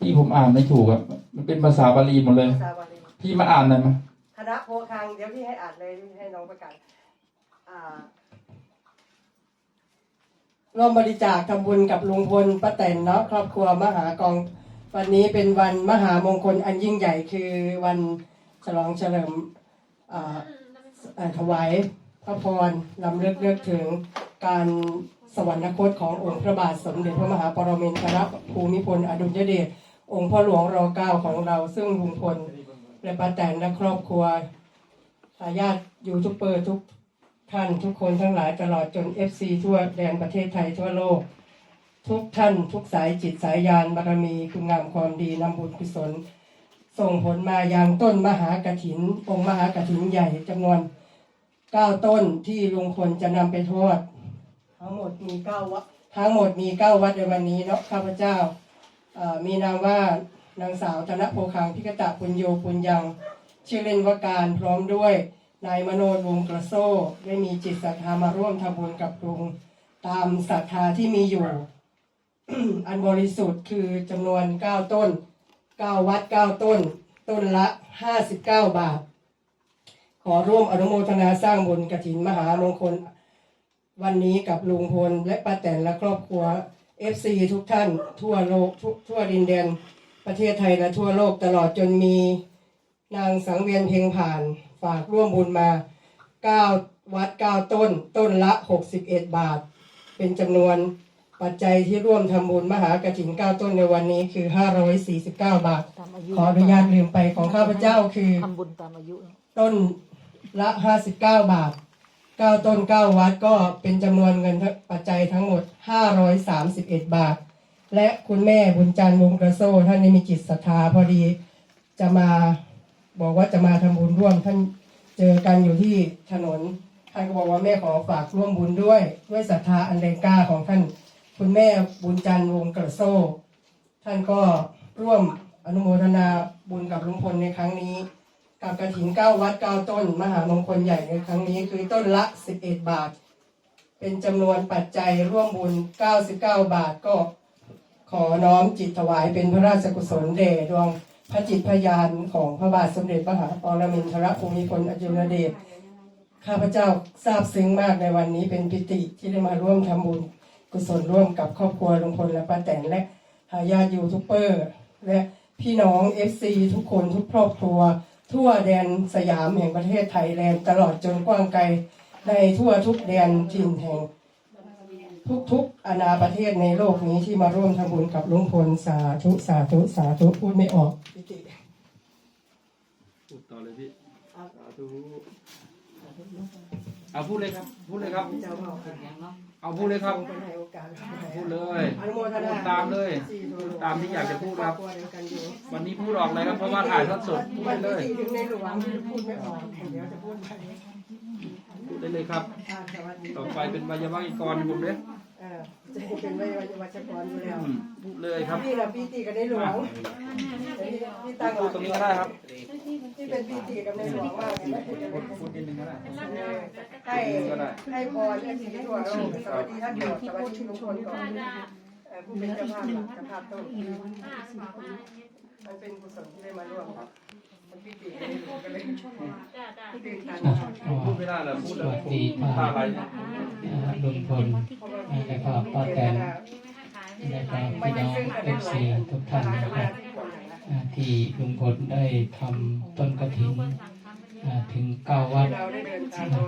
ที่ผมอ่านไม่ถูกอะมันเป็นภาษาบาลีหมดเลย ภาษาบาลีพี่มาอ่านหน่อยมั้ยคณะโพคังเดี๋ยวพี่ให้อ่านเลยให้น้องประกาศอ่าร่วมบริจาคทำบุญกับลุงพลป้าแตนเนาะครอบครัวมหากอง วันนี้เป็นวันมหามงคลอันยิ่งใหญ่คือวันฉลองเฉลิมอ่าเอ่อถวายพระพรลำเลือกเลือกถึงการสวรรคตขององค์พระบาทสมเด็จพระมหาปรมินทรภูมิพลอดุลยเดช องค์พ่อหลวงรอเก้าของเราซึ่งลุงพลและป้าแตนและครอบครัวทายาทยูทูบเบอร์ทุกท่านทุกคนทั้งหลายตลอดจน FC ทั่วแดนประเทศไทยทั่วโลก ทุกท่านทุกสายจิตสายยานบารมีคุณงามความดีนำบุญกุศล ส่งผลมาอยังต้นมหากถิน องค์มหากถินใหญ่จำนวนเก้าต้นที่ลุงพลจะนำไปทอด ทั้งหมดมีเก้าวัดทั้งหมดมีเก้าวัดในวันนี้เนาะข้าพเจ้า มีนามว่านางสาวธนโพคังพิกตะปุญโยปุญยัง ชื่อเล่นว่าการพร้อมด้วยนายมโนวงกระโซ่ได้มีจิตศรัทธามาร่วมทำบุญกับลุงตามศรัทธาที่มีอยู่ อันบริสุทธิ์คือจำนวน 9 ต้น 9 วัด 9 ต้น ต้นละ 59 บาท ขอร่วมอนุโมทนาสร้างบุญกฐินมหามงคล วันนี้กับลุงพลและป้าแตนและครอบครัว FC ทุกท่านทั่วโลกทุกทั่วดินแดนประเทศไทยและทั่วโลกตลอดจนมีนางสังเวียนเพ่งผ่านฝากร่วมบุญมา 9 วัด 9 ต้น ต้นละ 61 บาท เป็นจำนวนปัจจัยที่ร่วมทำบุญมหากฐิน 9 ต้นในวันนี้คือ 549 บาท ตามอายุขออนุญาตลืมไปของข้าพเจ้าคือ ทำบุญตามอายุ ต้นละ 59 บาท 9 ต้น 9 วัดก็เป็นจำนวนเงินทั้งปัจจัยทั้งหมด 531 บาท และคุณแม่บุญจันทร์วงกระโซท่านนี้มีจิตศรัทธาพอดีจะมาบอกว่าจะมาทำบุญร่วมท่านเจอกันอยู่ที่ถนน ท่านก็บอกว่าแม่ขอฝากร่วมบุญด้วยด้วยศรัทธาอันแรงกล้าของท่าน คุณแม่บุญจันทร์วงกระโซท่านก็ร่วมอนุโมทนาบุญกับลุงพลในครั้งนี้ กับกระถินเก้าวัดเก้าต้น มหามงคลใหญ่ในครั้งนี้คือต้นละ 11 บาท เป็นจำนวนปัจจัยร่วมบุญ 99 บาทก็ขอน้อมจิตถวายเป็นพระราชกุศลแด่ดวงพระจิตพยานของพระบาทสมเด็จพระมหาปรมินทรภูมิพลอดุลยเดชข้าพเจ้าซาบซึ้งมากในวันนี้เป็นปิติที่ได้มาร่วมทำบุญกุศลร่วมกับครอบครัวลุงพลและป้าแตนและทายาทยูทูบเบอร์ และพี่น้องเอฟซีทุกคนทุกครอบครัว ทั่วแดนสยามแห่งประเทศไทยแลนด์ตลอดจนกว้างไกลในทั่วทุกแดนถิ่นแห่ง ทุกๆอาณาประเทศในโลกนี้ที่มาร่วมทำบุญกับลุงพลสาธุสาธุสาธุพูดไม่ออกปิติพูดต่อเลยพี่สาธุเอาพูดเลยครับ พูดเลยครับ เจ้าพ่อ เอาพูดเลยครับคนให้โอกาสพูดเลยอนุโมทนาพูดตามเลย ตามที่อยากจะพูดครับวันนี้พูดออกเลยครับเพราะว่าถ่ายทอดสดพูดวัได้นเลยที่ถึงในหลวงพูดไม่ออกเดี๋ยวจะพูดไปพูดได้เลยครับ อ่าสวัสดี ต่อไปเป็นวิยาวักิกรผมเนี่ย เออจะเป็นวิวัชกรอยู่แล้วอืมพูดเลยครับพี่นะพี่ตีกันในหลวงพี่ตั้งพูดตรงนี้ก็ได้ครับที่เป็นพี่ตีกับในหลวงมากเลยนะพูดนิดนึงก็ได้ให้ให้พรให้สีทั่วโลกสวัสดีท่านก่อนสวัสดีทุกคนก่อนเอ่อผู้เป็นเจ้าภาพหลักเจ้าภาพต้นมันเป็นกุศลที่ได้มาร่วมครับมันพี่ตีกันในหลวงกันเลยตื่นทันพูดไม่ได้เหรอพูดสเลยวัสดีพูดค่ะตาอะไรลุงพล แล้วก็ป้าแตนแล้วก็พี่น้องเอฟซีทุกท่านนะครับที่ลุงพลได้ทำต้นกระถินอ่าถึงเก้าวัด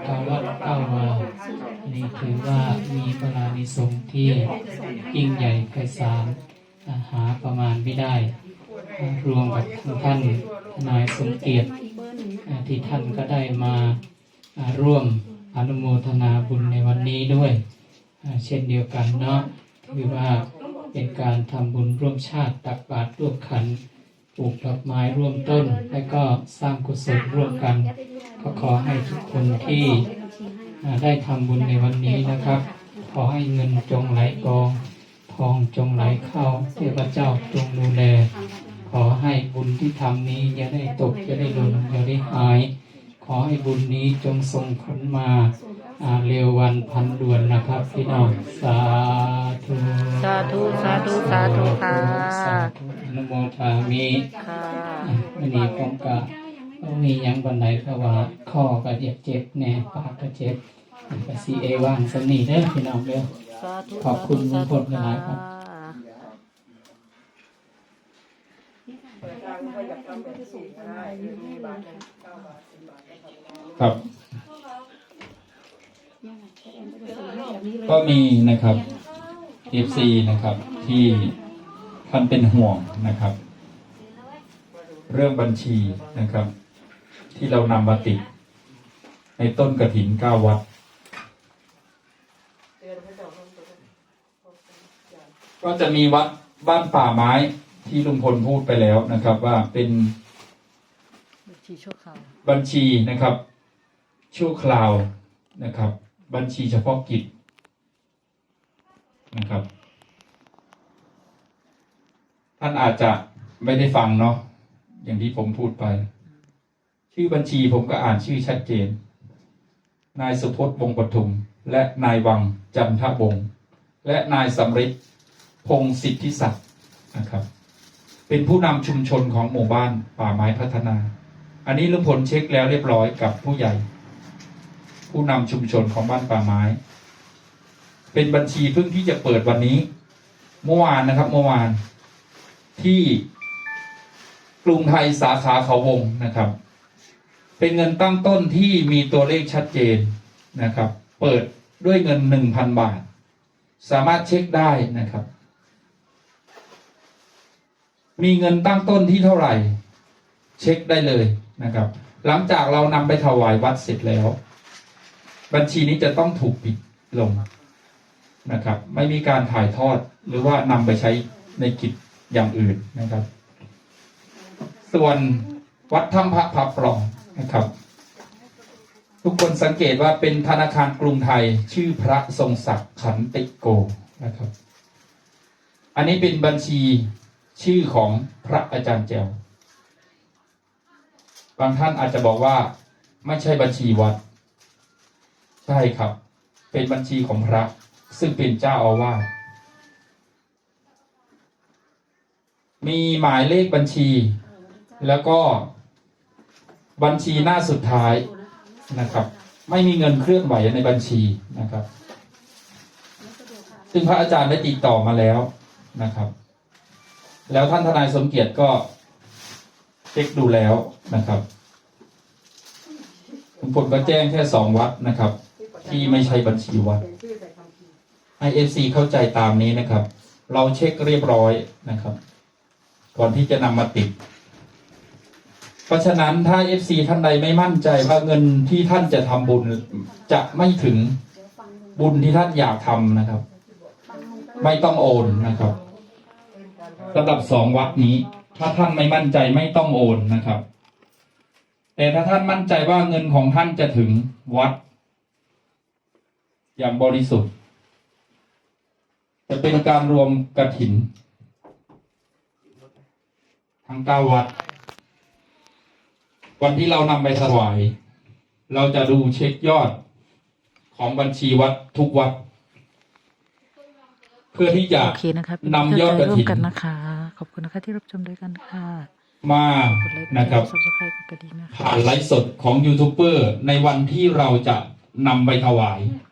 เก้าวัดเก้าวานี่ถือว่ามีปรานิสงส์ที่ยิ่งใหญ่ไพศาลหาประมาณไม่ได้ รวมกับท่านนายสมเกียรติที่ท่านก็ได้มาร่วมอนุโมทนาบุญในวันนี้ด้วย เช่นเดียวกันเนาะถือว่าเป็นการทำบุญร่วมชาติตักบาตรร่วมขันปลูกดอกไม้ร่วมต้น และก็สร้างกุศลร่วมกัน ก็ขอให้ทุกคนที่ได้ทำบุญในวันนี้นะครับ ขอให้เงินจงไหลกอง ทองจงไหลเข้าเทพเจ้าจงดูแล ขอให้บุญที่ทำนี้อย่าได้ตกอย่าได้หล่นอย่าได้หาย ขอให้บุญนี้จงส่งผลมา เร็ววันพันด่วนนะครับพี่น้องสาธุสาธุสาธุสาธุค่ะสาธุนุโมทามิค่ะวันนี้ผมก็บ่มีหยังบันไดเพราะว่าข้อก็เจ็บเจ็บแน่ปากก็เจ็บก็ซีเอว่างสำนีเด้อพี่น้องเด้อสาธุขอบคุณลุงพลหลายครับครับ ก็มีนะครับ FC นะครับที่ท่านเป็นห่วงนะครับ เรื่องบัญชีนะครับ ที่เรานำมาติด ในต้นกระถินเก้าวัด ก็จะมีวัดบ้านป่าไม้ที่ลุงพลพูดไปแล้วนะครับ ว่าเป็นชีชั่วคราวบัญชีนะครับชั่วคราวนะครับ บัญชีเฉพาะกิจ นะครับ ท่านอาจจะไม่ได้ฟังเนาะอย่างที่ผมพูดไป ชื่อบัญชีผมก็อ่านชื่อชัดเจน นายสุพจน์วงปทุม และนายวังจันทวงและนายสำริดพงศิทธิศักดิ์นะครับ เป็นผู้นำชุมชนของหมู่บ้านป่าไม้พัฒนา อันนี้ลุงพลเช็คแล้วเรียบร้อยกับผู้ใหญ่ ผู้นำชุมชนของบ้านป่าไม้ เป็นบัญชีเพิ่งที่จะเปิดวันนี้ เมื่อวานนะครับ เมื่อวานที่กรุงไทยสาขาเขาวงนะครับ เป็นเงินตั้งต้นที่มีตัวเลขชัดเจนนะครับ เปิดด้วยเงินหนึ่งพันบาท สามารถเช็คได้นะครับ มีเงินตั้งต้นที่เท่าไหร่ เช็คได้เลยนะครับ หลังจากเรานำไปถวายวัดเสร็จแล้ว บัญชีนี้จะต้องถูกปิดลง นะครับ ไม่มีการถ่ายทอดหรือว่านำไปใช้ในกิจอย่างอื่นนะครับ ส่วนวัดถ้ำพระพับปลองนะครับ ทุกคนสังเกตว่าเป็นธนาคารกรุงไทยชื่อพระทรงศักดิ์ขันติโกนะครับ อันนี้เป็นบัญชีชื่อของพระอาจารย์แจวบางท่านอาจจะบอกว่าไม่ใช่บัญชีวัด ใช่ครับ เป็นบัญชีของพระ ซึ่งเป็นเจ้าอาวาสมีหมายเลขบัญชี แล้วก็บัญชีหน้าสุดท้ายนะครับ ไม่มีเงินเคลื่อนไหวในบัญชีนะครับ ซึ่งพระอาจารย์ได้ติดต่อมาแล้วนะครับ แล้วท่านทนายสมเกียรติก็เช็คดูแล้วนะครับลุงพลก็แจ้งแค่สองวัดนะครับ ที่ไม่ใช่บัญชีวัด ให้เอฟซีเข้าใจตามนี้นะครับ เราเช็คเรียบร้อยนะครับ ก่อนที่จะนำมาติด เพราะฉะนั้นถ้าเอฟซีท่านใดไม่มั่นใจว่าเงินที่ท่านจะทำบุญจะไม่ถึงบุญที่ท่านอยากทำนะครับ ไม่ต้องโอนนะครับสำหรับสองวัดนี้ ถ้าท่านไม่มั่นใจไม่ต้องโอนนะครับ แต่ถ้าท่านมั่นใจว่าเงินของท่านจะถึงวัด อย่างบริสุทธิ์ จะเป็นการรวมกระถิน ทั้งเก้าวัด วันที่เรานำไปถวาย เราจะดูเช็คยอดของบัญชีวัดทุกวัด เพื่อที่จะโอเคนะคะเป็นนำยอดกฐินร่วมกันนะคะ ขอบคุณนะคะที่รับชมด้วยกันค่ะมากดไลค์กดนะครับซับสไครต์กดกระดิ่งนะคะ ผ่านไลฟ์สดของยูทูบเบอร์ในวันที่เราจะนำไปถวายค